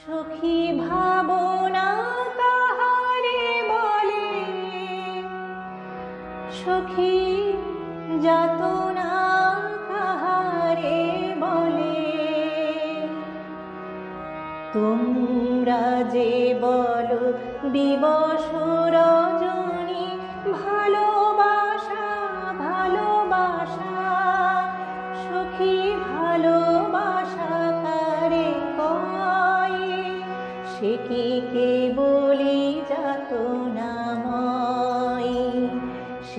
সখী ভাবনা তাহারে বলে সখী যাতনা তাহারে বলে তোমরা যে বলো দিবস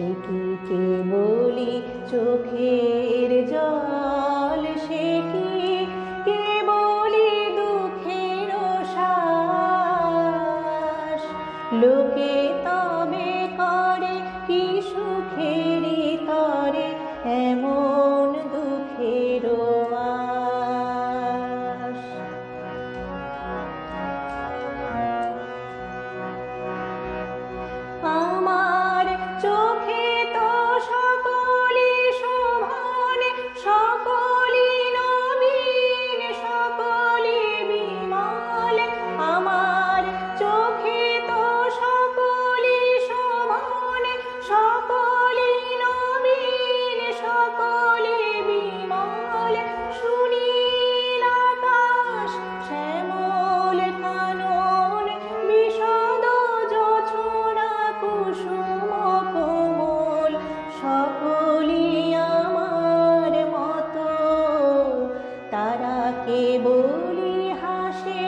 সে কি চোখের জল সে কি বলি দুঃখের সাস লোকে তবে করে কি সুখেরই তরে, এমন কে বলি হাসে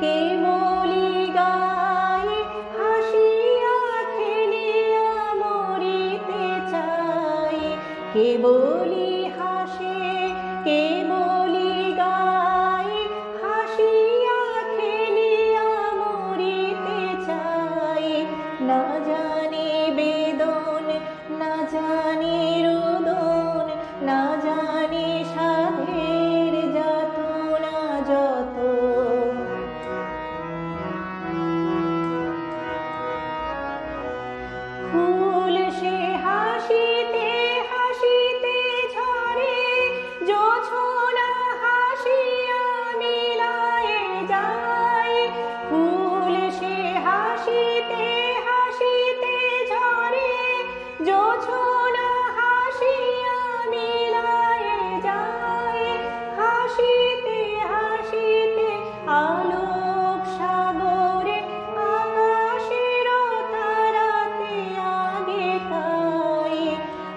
কে বলি গায় হাসিয়া খেলিয়া মরিতে চাই কে বলি হাসে কে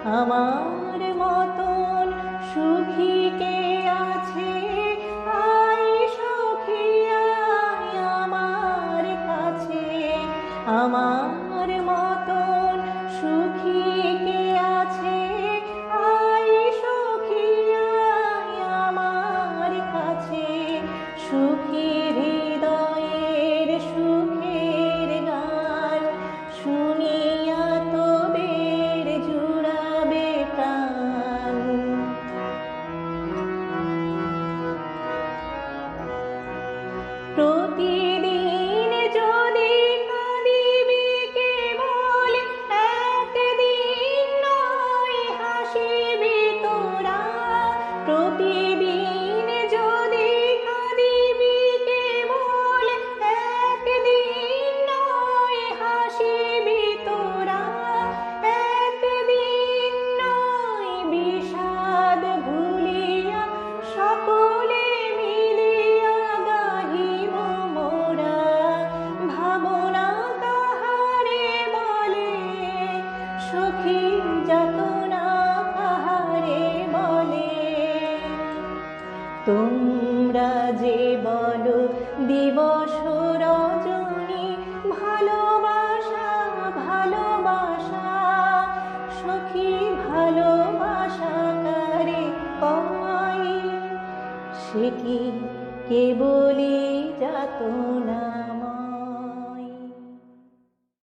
আমার মতন সুখী কে আছে? আই সুখী আমার কাছে। আমার দিবস রজনী ভালোবাসা ভালোবাসা। সখী ভালোবাসা কারে পাই সে কি কেবলই যাতনা?